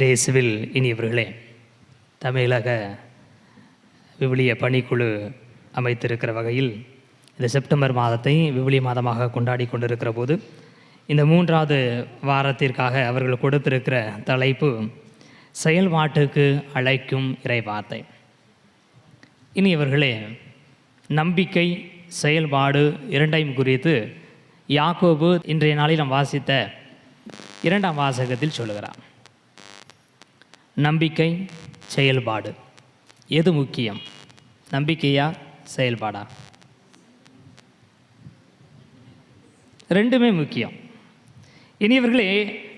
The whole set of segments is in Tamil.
இயேசுவில் இனியவர்களே தமிழக விவிலிய பணிக்குழு அமைத்திருக்கிற வகையில் இந்த செப்டம்பர் மாதத்தை விவிலிய மாதமாக கொண்டாடி கொண்டிருக்கிற போது இந்த மூன்றாவது வாரத்திற்காக அவர்கள் கொடுத்திருக்கிற தலைப்பு செயல்பாட்டுக்கு அழைக்கும் இறைவார்த்தை. இனியவர்களே நம்பிக்கை செயல்பாடு இரண்டையும் குறித்து யாக்கோபு இன்றைய நாளில் நாம் வாசித்த இரண்டாம் வாசகத்தில் சொல்லுகிறார். நம்பிக்கை செயல்பாடு. எது முக்கியம்? நம்பிக்கையா செயல்பாடா? ரெண்டுமே முக்கியம். இனியவர்களே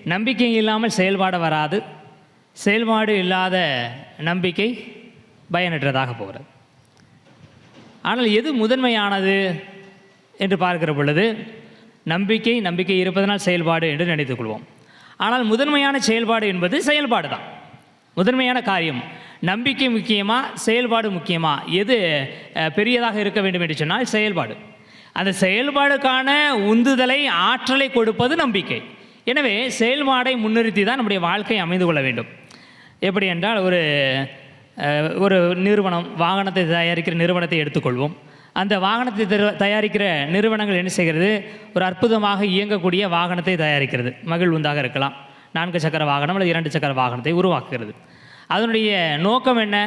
நம்பிக்கை இல்லாமல் செயல்பாடு வராது. செயல்பாடு இல்லாத நம்பிக்கை பயனற்றதாக போகிறது. ஆனால் எது முதன்மையானது என்று பார்க்கிற பொழுது நம்பிக்கை நம்பிக்கை இருப்பதனால் செயல்பாடு என்று நினைத்துக் கொள்வோம். ஆனால் முதன்மையான செயல்பாடு என்பது செயல்பாடு தான் முதன்மையான காரியம் நம்பிக்கை முக்கியமாக செயல்பாடு முக்கியமாக எது பெரியதாக இருக்க வேண்டும் என்று சொன்னால் செயல்பாடு. அந்த செயல்பாடுக்கான உந்துதலை ஆற்றலை கொடுப்பது நம்பிக்கை. எனவே செயல்பாடை முன்னிறுத்தி தான் நம்முடைய வாழ்க்கை அமைந்து கொள்ள வேண்டும். எப்படி என்றால் ஒரு ஒரு நிறுவனம் வாகனத்தை தயாரிக்கிற நிறுவனத்தை எடுத்துக்கொள்வோம். அந்த வாகனத்தை தரு- தயாரிக்கிற நிறுவனங்கள் என்ன செய்கிறது? ஒரு அற்புதமாக இயங்கக்கூடிய வாகனத்தை தயாரிக்கிறது. மகிழ்வுந்தாக இருக்கலாம். நான்கு சக்கர வாகனம் அல்லது இரண்டு சக்கர வாகனத்தை உருவாக்குகிறது. அதனுடைய நோக்கம் என்ன?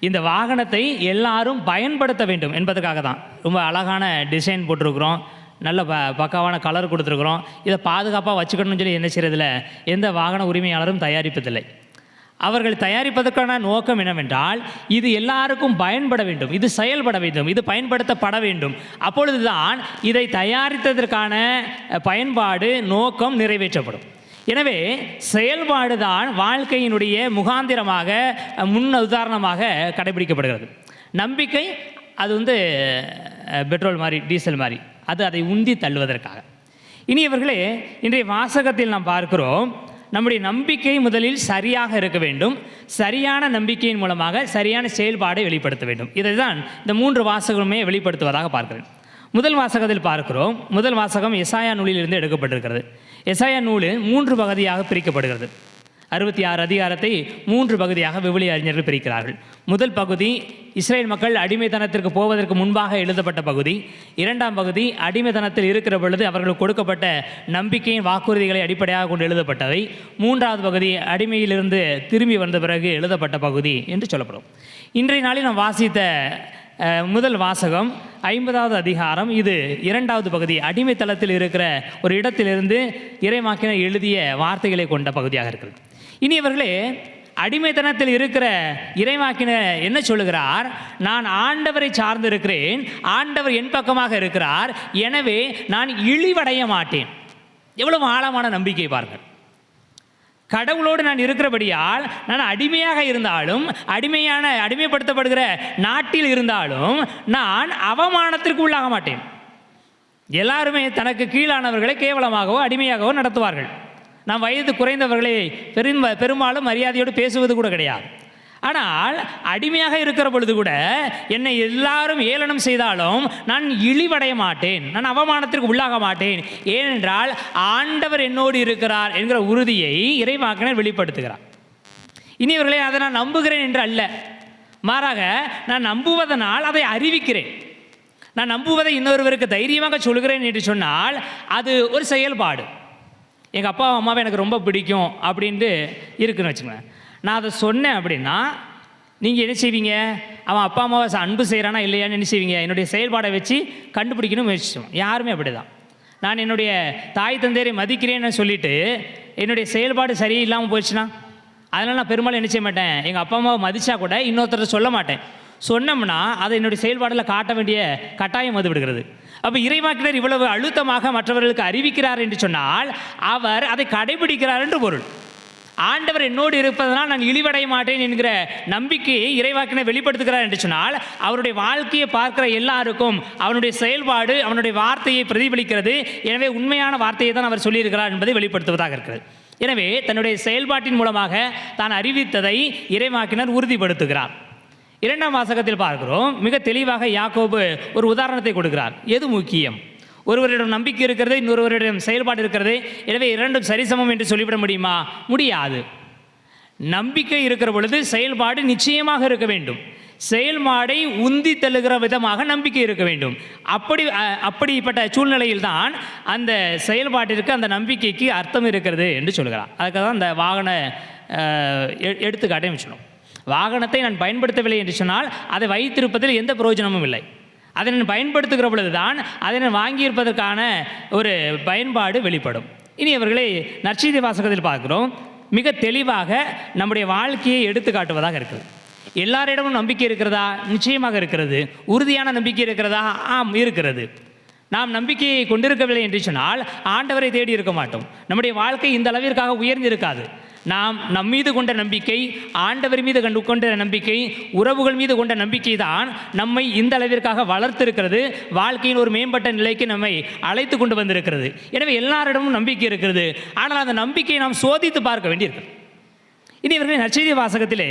இந்த வாகனத்தை எல்லாரும் பயன்படுத்த வேண்டும் என்பதற்காக தான். ரொம்ப அழகான டிசைன் போட்டிருக்கிறோம். நல்ல ப பக்காவான கலர் கொடுத்துருக்குறோம். இதை பாதுகாப்பாக வச்சுக்கணும்னு சொல்லி என்ன செய்கிறதில்ல எந்த வாகன உரிமையாளரும் தயாரிப்பதில்லை. அவர்கள் தயாரிப்பதற்கான நோக்கம் என்னவென்றால் இது எல்லாருக்கும் பயன்பட வேண்டும். இது செயல்பட வேண்டும். இது பயன்படுத்தப்பட வேண்டும். அப்பொழுதுதான் இதை தயாரித்ததற்கான பயன்பாடு நோக்கம் நிறைவேற்றப்படும். எனவே செயல்பாடு தான் வாழ்க்கையினுடைய முகாந்திரமாக முன் உதாரணமாக கடைபிடிக்கப்படுகிறது. நம்பிக்கை அது வந்து பெட்ரோல் மாதிரி டீசல் மாதிரி அது அதை உந்தி தள்ளுவதற்காக. இனியவர்களே இன்றைய வாசகத்தில் நாம் பார்க்கிறோம் நம்முடைய நம்பிக்கை முதலில் சரியாக இருக்க வேண்டும் சரியான நம்பிக்கையின் மூலமாக சரியான செயல்பாடை வெளிப்படுத்த வேண்டும். இதை தான் இந்த மூன்று வாசகமே வெளிப்படுத்துவதாக பார்க்கிறேன். முதல் வாசகத்தில் பார்க்கிறோம். முதல் வாசகம் எசாயா நூலிலிருந்து எடுக்கப்பட்டிருக்கிறது. எசாயா நூல் மூன்று பகுதியாக பிரிக்கப்படுகிறது. அறுபத்தி ஆறு அதிகாரத்தை மூன்று பகுதியாக விவிலிய அறிஞர்கள் பிரிக்கிறார்கள். முதல் பகுதி இஸ்ரேல் மக்கள் அடிமைத்தனத்திற்கு போவதற்கு முன்பாக எழுதப்பட்ட பகுதி. இரண்டாம் பகுதி அடிமைத்தனத்தில் இருக்கிற பொழுது அவர்களுக்கு கொடுக்கப்பட்ட நம்பிக்கையின் வாக்குறுதிகளை அடிப்படையாக கொண்டு எழுதப்பட்டவை. மூன்றாவது பகுதி அடிமையிலிருந்து திரும்பி வந்த பிறகு எழுதப்பட்ட பகுதி என்று சொல்லப்படும். இன்றைய நாளில் நாம் வாசித்த முதல் வாசகம் ஐம்பதாவது அதிகாரம். இது இரண்டாவது பகுதி. அடிமைத்தளத்தில் இருக்கிற ஒரு இடத்திலிருந்து இறைமாக்கினர் எழுதிய வார்த்தைகளை கொண்ட பகுதியாக இருக்கிறது. இனி இவர்களே அடிமைத்தனத்தில் இருக்கிற இறைவாக்கினர் என்ன சொல்லுகிறார்? நான் ஆண்டவரை சார்ந்து இருக்கிறேன் ஆண்டவர் என் பக்கமாக இருக்கிறார் எனவே நான் இழிவடைய மாட்டேன். எவ்வளவு ஆழமான நம்பிக்கை பாருங்கள். கடவுளோடு நான் இருக்கிறபடியால் நான் அடிமையாக இருந்தாலும் அடிமையான அடிமைப்படுத்தப்படுகிற நாட்டில் இருந்தாலும் நான் அவமானத்திற்கு உள்ளாக மாட்டேன். எல்லாருமே தனக்கு கீழானவர்களை கேவலமாகவோ அடிமையாகவோ நடத்துவார்கள். நாம் வயது குறைந்தவர்களை பெரும் பெரும்பாலும் மரியாதையோடு பேசுவது கூட கிடையாது. ஆனால் அடிமையாக இருக்கிற பொழுது கூட என்னை எல்லாரும் ஏளனம் செய்தாலும் நான் இழிவடைய மாட்டேன். நான் அவமானத்திற்கு உள்ளாக மாட்டேன். ஏனென்றால் ஆண்டவர் என்னோடு இருக்கிறார் என்கிற உறுதியை இறைவாக்கினர் வெளிப்படுத்துகிறார். இனியவர்களே அதை நான் நம்புகிறேன் என்று அல்ல. மாறாக நான் நம்புவதனால் அதை அறிவிக்கிறேன். நான் நம்புவதை இன்னொருவருக்கு தைரியமாக சொல்கிறேன் என்று சொன்னால் அது ஒரு செயல்பாடு. எங்கள் அப்பா அம்மாவை எனக்கு ரொம்ப பிடிக்கும் அப்படின்ட்டு இருக்குன்னு வச்சுக்கோங்க நான் அதை சொன்னேன் அப்படின்னா நீங்கள் என்ன செய்வீங்க? அவன் அப்பா அம்மாவை அன்பு செய்கிறானா இல்லையான்னு என்ன செய்வீங்க? என்னுடைய செயல்பாடை வச்சு கண்டுபிடிக்கணும் முயற்சிச்சோம். யாருமே அப்படி தான் நான் என்னுடைய தாய் தந்தையரை மதிக்கிறேன்னு சொல்லிட்டு என்னுடைய செயல்பாடு சரியில்லாமல் போயிடுச்சுன்னா அதனால் நான் பெரும்பாலும் என்ன செய்ய மாட்டேன்? எங்கள் அப்பா அம்மாவை மதித்தா கூட இன்னொருத்தர் சொல்ல மாட்டேன். சொன்னோம்னா அதை என்னுடைய செயல்பாடில் காட்ட வேண்டிய கட்டாயம் வந்து விடுகிறது. அப்போ இறைவாக்கினர் இவ்வளவு அழுத்தமாக மற்றவர்களுக்கு அறிவிக்கிறார் என்று சொன்னால் அவர் அதை கடைபிடிக்கிறார் என்று பொருள். ஆண்டவர் என்னோடு இருப்பதனால் நான் இழிவடைய மாட்டேன் என்கிற நம்பிக்கையை இறைவாக்கினர் வெளிப்படுத்துகிறார் என்று சொன்னால் அவருடைய வாழ்க்கையை பார்க்கிற எல்லாருக்கும் அவனுடைய செயல்பாடு அவனுடைய வார்த்தையை பிரதிபலிக்கிறது. எனவே உண்மையான வார்த்தையை தான் அவர் சொல்லியிருக்கிறார் என்பதை வெளிப்படுத்துவதாக இருக்கிறது. எனவே தன்னுடைய செயல்பாட்டின் மூலமாக தான் அறிவித்ததை இறைவாக்கினர் உறுதிப்படுத்துகிறார். இரண்டாம் வாசகத்தில் பார்க்கிறோம். மிக தெளிவாக யாக்கோபு ஒரு உதாரணத்தை கொடுக்கிறார். எது முக்கியம்? ஒருவரிடம் நம்பிக்கை இருக்கிறது இன்னொருவரிடம் செயல்பாடு இருக்கிறது. எனவே இரண்டும் சரிசமம் என்று சொல்லிவிட முடியுமா? முடியாது. நம்பிக்கை இருக்கிற பொழுது செயல்பாடு நிச்சயமாக இருக்க வேண்டும். செயல்பாடை உந்தி தள்ளுகிற விதமாக நம்பிக்கை இருக்க வேண்டும். அப்படி அப்படிப்பட்ட சூழ்நிலையில் தான் அந்த செயல்பாட்டிற்கு அந்த நம்பிக்கைக்கு அர்த்தம் இருக்கிறது என்று சொல்கிறார். அதுக்காக தான் அந்த வாகன எ- எடுத்துக்காட்டையும் வச்சுக்கணும். வாகனத்தை நான் பயன்படுத்தவில்லை என்று சொன்னால் அதை வைத்திருப்பதில் எந்த பிரயோஜனமும் இல்லை. அதனை பயன்படுத்துகிற பொழுது தான் அதனை வாங்கியிருப்பதற்கான ஒரு பயன்பாடு வெளிப்படும். இனி அவர்களை நற்செய்தி வாசகத்தில் பார்க்குறோம். மிக தெளிவாக நம்முடைய வாழ்க்கையை எடுத்து காட்டுவதாக இருக்குது எல்லாரிடமும் நம்பிக்கை இருக்கிறதா? நிச்சயமாக இருக்கிறது. உறுதியான நம்பிக்கை இருக்கிறதா? ஆம் இருக்கிறது. நாம் நம்பிக்கையை கொண்டிருக்கவில்லை என்று சொன்னால் ஆண்டவரை தேடி இருக்க மாட்டோம். நம்முடைய வாழ்க்கை இந்த அளவிற்காக உயர்ந்திருக்காது. நாம் நம் மீது கொண்ட நம்பிக்கை ஆண்டவர் மீது கண்டு கொண்ட நம்பிக்கை உறவுகள் மீது கொண்ட நம்பிக்கை தான் நம்மை இந்த அளவிற்காக வளர்த்திருக்கிறது. வாழ்க்கையின் ஒரு மேம்பட்ட நிலைக்கு நம்மை அழைத்து கொண்டு வந்திருக்கிறது. எனவே எல்லாரிடமும் நம்பிக்கை இருக்கிறது. ஆனால் அந்த நம்பிக்கையை நாம் சோதித்து பார்க்க வேண்டியிருக்கு இனி இவர்கள் நச்செய்தி வாசகத்திலே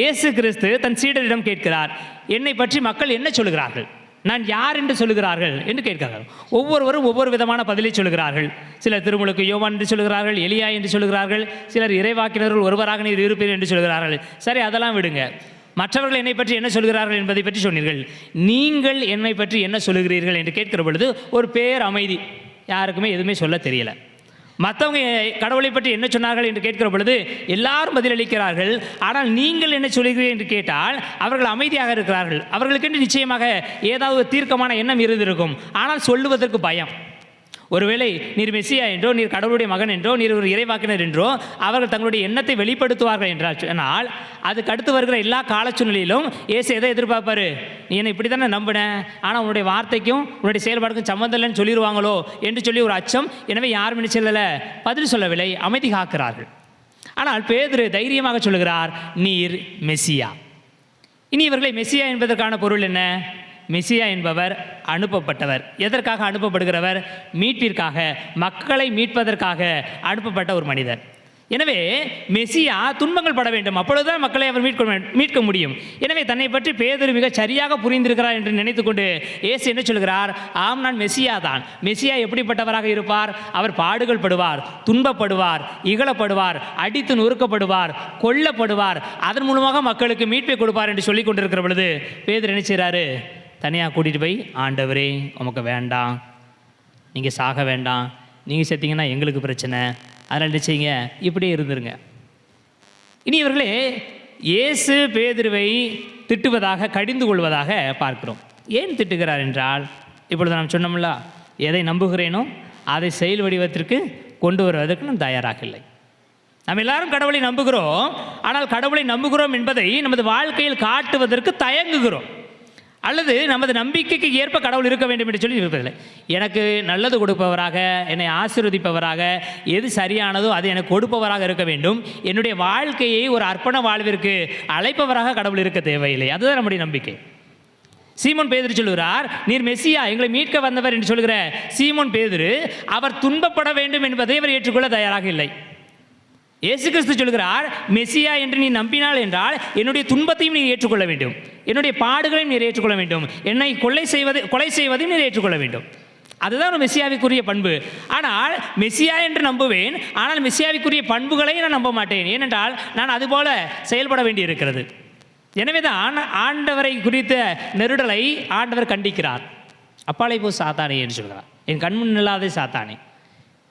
இயேசு கிறிஸ்து தன் சீடரிடம் கேட்கிறார். என்னை பற்றி மக்கள் என்ன சொல்கிறார்கள்? நான் யார் என்று சொல்லுகிறார்கள் என்று கேட்கிறார்கள். ஒவ்வொருவரும் ஒவ்வொரு விதமான பதிலை சொல்லுகிறார்கள். சிலர் திருமுழுக்கு யோவான் என்று சொல்லுகிறார்கள் எலியா என்று சொல்லுகிறார்கள் சிலர் இறைவாக்கினர்கள் ஒருவராக நீர் இருப்பீர் என்று சொல்கிறார்கள் சரி அதெல்லாம் விடுங்க. மற்றவர்கள் என்னை பற்றி என்ன சொல்கிறார்கள் என்பதை பற்றி சொன்னீர்கள். நீங்கள் என்னை பற்றி என்ன சொல்லுகிறீர்கள் என்று கேட்கிற பொழுது ஒரு பேர் அமைதி யாருக்குமே எதுவுமே சொல்ல தெரியலை. மற்றவங்க கடவுளை பற்றி என்ன சொன்னார்கள் என்று கேட்கிற பொழுது எல்லாரும் பதிலளிக்கிறார்கள் ஆனால் நீங்கள் என்ன சொல்கிறீர்கள்? என்று கேட்டால் அவர்கள் அமைதியாக இருக்கிறார்கள். அவர்களுக்கென்று நிச்சயமாக ஏதாவது தீர்க்கமான எண்ணம் இருந்திருக்கும். ஆனால் சொல்லுவதற்கு பயம். ஒருவேளை நீர் மெஸ்ஸியா என்றோ நீர் கடவுளுடைய மகன் என்றோ நீர் ஒரு இறைவாக்கினர் என்றோ அவர்கள் தங்களுடைய எண்ணத்தை வெளிப்படுத்துவார்கள் என்றால் சொன்னால் அதுக்கு அடுத்து வருகிற எல்லா காலச்சூழ்நிலையிலும் ஏசு எதை எதிர்பார்ப்பாரு? நீ என்னை இப்படி தானே நம்பினேன் ஆனால் உன்னுடைய வார்த்தைக்கும் உன்னுடைய செயல்பாடுக்கும் சம்மந்தம் இல்லைன்னு சொல்லிடுவாங்களோ என்று சொல்லி ஒரு அச்சம் எனவே யாரும் என்ன சொல்லலை. பதில் சொல்லவில்லை அமைதி காக்கிறார்கள். ஆனால் பேதுரு தைரியமாக சொல்லுகிறார் நீர் மெஸ்ஸியா. இனி இவர்களை மெஸ்ஸியா என்பதற்கான பொருள் என்ன? மெஸ்ஸியா என்பவர் அனுப்பப்பட்டவர். எதற்காக அனுப்பப்படுகிறவர்? மீட்பிற்காக மக்களை மீட்பதற்காக அனுப்பப்பட்ட ஒரு மனிதர். எனவே மெஸ்ஸியா துன்பங்கள் பட வேண்டும். அப்பொழுதுதான் மக்களை அவர் மீட்க மீட்க முடியும். எனவே தன்னை பற்றி பேதர் மிக சரியாக புரிந்திருக்கிறார் என்று நினைத்துக்கொண்டு இயேசு என்ன சொல்கிறார்? ஆம் நான் மெஸ்ஸியா தான். மெஸ்ஸியா எப்படிப்பட்டவராக இருப்பார்? அவர் பாடுகள் படுவார் துன்பப்படுவார் இகழப்படுவார் அடித்து நொறுக்கப்படுவார் கொல்லப்படுவார். அதன் மூலமாக மக்களுக்கு மீட்பை கொடுப்பார் என்று சொல்லி கொண்டிருக்கிற பொழுது பேதர் என்ன செய்கிறாரு? தனியாக கூட்டிகிட்டு போய் ஆண்டவரே உமக்கு வேண்டாம் நீங்கள் சாக வேண்டாம். நீங்கள் செத்தீங்கன்னா எங்களுக்கு பிரச்சனை. அதனால் நினச்சிங்க இப்படியே இருந்துருங்க. இனி இவர்களே இயேசு பேதிருவை திட்டுவதாக கடிந்து கொள்வதாக பார்க்கிறோம். ஏன் திட்டுகிறார் என்றால் இப்பொழுது நாம் சொன்னோம்ல எதை நம்புகிறேனோ அதை செயல் வடிவத்திற்கு கொண்டு வருவதற்கு நான் தயாராக இல்லை. நம்ம எல்லாரும் கடவுளை நம்புகிறோம். ஆனால் கடவுளை நம்புகிறோம் என்பதை நமது வாழ்க்கையில் காட்டுவதற்கு தயங்குகிறோம். அல்லது நமது நம்பிக்கைக்கு ஏற்ப கடவுள் இருக்க வேண்டும் என்று சொல்லி இருப்பதில்லை எனக்கு நல்லது கொடுப்பவராக என்னை ஆசிர்வதிப்பவராக எது சரியானதோ அது எனக்கு கொடுப்பவராக இருக்க வேண்டும். என்னுடைய வாழ்க்கையை ஒரு அர்ப்பண வாழ்விற்கு அழைப்பவராக கடவுள் இருக்க தேவையில்லை. அதுதான் நம்முடைய நம்பிக்கை. சீமோன் பேதர் சொல்லுகிறார் நீர் மெஸ்ஸியா எங்களை மீட்க வந்தவர் என்று சொல்கிற சீமோன் பேதரு அவர் துன்பப்பட வேண்டும் என்பதை அவர் ஏற்றுக்கொள்ள தயாராக இல்லை. இயேசு கிறிஸ்து சொல்கிறார் மெஸ்ஸியா என்று நீ நம்பினாள் என்றால் என்னுடைய துன்பத்தையும் நீ ஏற்றுக்கொள்ள வேண்டும். என்னுடைய பாடுகளையும் நீ ஏற்றுக்கொள்ள வேண்டும். என்னை கொலை செய்வது கொலை செய்வதையும் நீ ஏற்றுக்கொள்ள வேண்டும். அதுதான் ஒரு மெஸ்ஸியாவிற்குரிய பண்பு. ஆனால் மெஸ்ஸியா என்று நம்புவேன் ஆனால் மெஸ்ஸியாவிற்குரிய பண்புகளை நான் நம்ப மாட்டேன். ஏனென்றால் நான் அதுபோல செயல்பட வேண்டியிருக்கிறது. எனவே தான் ஆண்டவரை குறித்த நெருடலை ஆண்டவர் கண்டிக்கிறார். அப்பாலை போ சாத்தானே என்று சொல்கிறார். என் கண்முன் இல்லாதே சாத்தானே.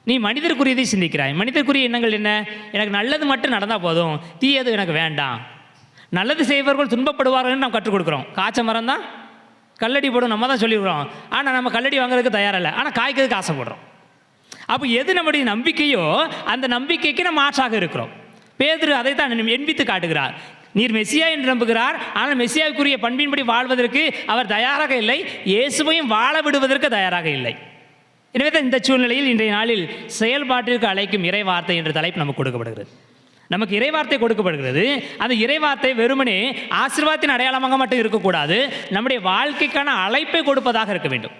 நீ மனிதருக்குரியதை சிந்திக்கிறாய். மனிதருக்குரிய எண்ணங்கள் என்ன? எனக்கு நல்லது மட்டும் நடந்தால் போதும். தீயது எனக்கு வேண்டாம். நல்லது செய்பவர்கள் துன்பப்படுவார்கள்னு நாம் கற்றுக் கொடுக்குறோம். காய்ச்ச மரம் தான் கல்லடி போடும் நம்ம தான் சொல்லிடுறோம் ஆனால் நம்ம கல்லடி வாங்குறதுக்கு தயாரில்லை. ஆனால் காய்க்கிறதுக்கு ஆசைப்படுறோம். அப்போ எது நம்முடைய நம்பிக்கையோ அந்த நம்பிக்கைக்கு நம்ம மாற்றாக இருக்கிறோம். பேதுரு அதை தான் எண்பித்து காட்டுகிறார். நீர் மெஸ்ஸியா என்று நம்புகிறார். ஆனால் மெஸ்ஸியாவுக்குரிய பண்பின்படி வாழ்வதற்கு அவர் தயாராக இல்லை. இயேசுவையும் வாழ விடுவதற்கு தயாராக இல்லை. எனவே தான் இந்த சூழ்நிலையில் இன்றைய நாளில் செயல்பாட்டிற்கு அழைக்கும் இறைவார்த்தை என்ற தலைப்பு நமக்கு கொடுக்கப்படுகிறது. நமக்கு இறைவார்த்தை கொடுக்கப்படுகிறது. அந்த இறைவார்த்தை வெறுமனே ஆசிர்வாதத்தின் அடையாளமாக மட்டும் இருக்கக்கூடாது. நம்முடைய வாழ்க்கைக்கான அழைப்பை கொடுப்பதாக இருக்க வேண்டும்.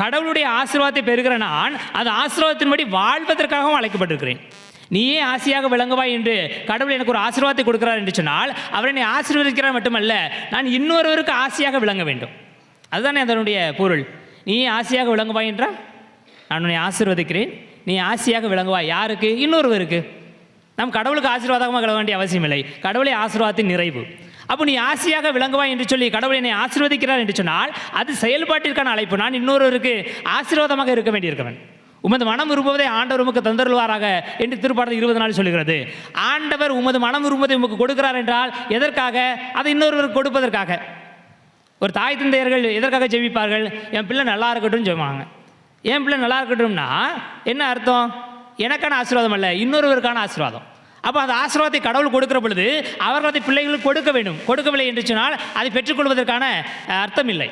கடவுளுடைய ஆசீர்வாதத்தை பெறுகிற நான் அந்த ஆசீர்வாதத்தின்படி வாழ்வதற்காகவும் அழைக்கப்பட்டிருக்கிறேன். நீயே ஆசையாக விளங்குவாய் என்று கடவுள் எனக்கு ஒரு ஆசீர்வாதத்தை கொடுக்கிறார் என்று சொன்னால் அவர் என்னை ஆசீர்வதிக்கிறார் மட்டுமல்ல நான் இன்னொருவருக்கு ஆசையாக விளங்க வேண்டும். அதுதானே அதனுடைய பொருள். நீயே ஆசையாக விளங்குவாய் என்றால்? நான் உன்னை ஆசீர்வதிக்கிறேன். நீ ஆசையாக விளங்குவாய். யாருக்கு? இன்னொருவருக்கு. நம் கடவுளுக்கு ஆசீர்வாதமாக விளங்க வேண்டிய அவசியம் இல்லை. கடவுளை ஆசீர்வாதத்தின் நிறைவு. அப்போ நீ ஆசையாக விளங்குவாய் என்று சொல்லி கடவுள் என்னை ஆசீர்வதிக்கிறார் என்று சொன்னால் அது செயல்பாட்டிற்கான அழைப்பு. நான் இன்னொருவருக்கு ஆசீர்வாதமாக இருக்க வேண்டியிருக்கவன் உமது மனம் விரும்புவதை ஆண்டவர் உமக்கு தந்தருள்வாராக என்று திருப்பாடல் இருபது நாள் சொல்கிறது ஆண்டவர் உமது மனம் விரும்புவதை உமக்கு கொடுக்கிறார் என்றால் எதற்காக? அதை இன்னொருவருக்கு கொடுப்பதற்காக. ஒரு தாய் தந்தையர்கள் எதற்காக ஜெபிப்பார்கள்? என் பிள்ளை நல்லா இருக்கட்டும் சொல்லுவாங்க. என் பிள்ளை நல்லா இருக்கட்டும்னா என்ன அர்த்தம்? எனக்கான ஆசீர்வாதம் அல்ல இன்னொருவருக்கான ஆசீர்வாதம். அப்போ அந்த ஆசீர்வாதத்தை கடவுள் கொடுக்கிற பொழுது அவர்கள் அதை பிள்ளைகளுக்கு கொடுக்க வேண்டும். கொடுக்கவில்லை என்று சொன்னால் அதை பெற்றுக்கொள்வதற்கான அர்த்தம் இல்லை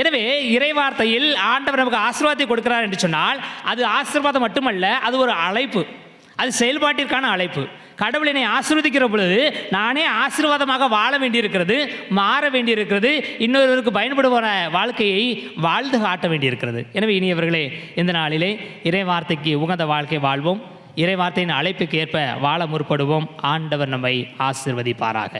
எனவே இறைவார்த்தையில் ஆண்டவர் நமக்கு ஆசீர்வாதத்தை கொடுக்கிறார் என்று சொன்னால் அது ஆசீர்வாதம் மட்டுமல்ல அது ஒரு அழைப்பு. அது செயல்பாட்டிற்கான அழைப்பு. கடவுள் என்னை ஆசிர்வதிக்கிற பொழுது நானே ஆசீர்வாதமாக வாழ வேண்டியிருக்கிறது மாற வேண்டியிருக்கிறது இன்னொருவருக்கு பயன்படுவன வாழ்க்கையை வாழ்ந்து காட்ட வேண்டியிருக்கிறது. எனவே இனியவர்களே இந்த நாளிலே இறை வார்த்தைக்கு உகந்த வாழ்க்கை வாழ்வோம். இறை வார்த்தையின் அழைப்புக்கு ஏற்ப வாழ முற்படுவோம். ஆண்டவர் நம்மை ஆசிர்வதிப்பாராக.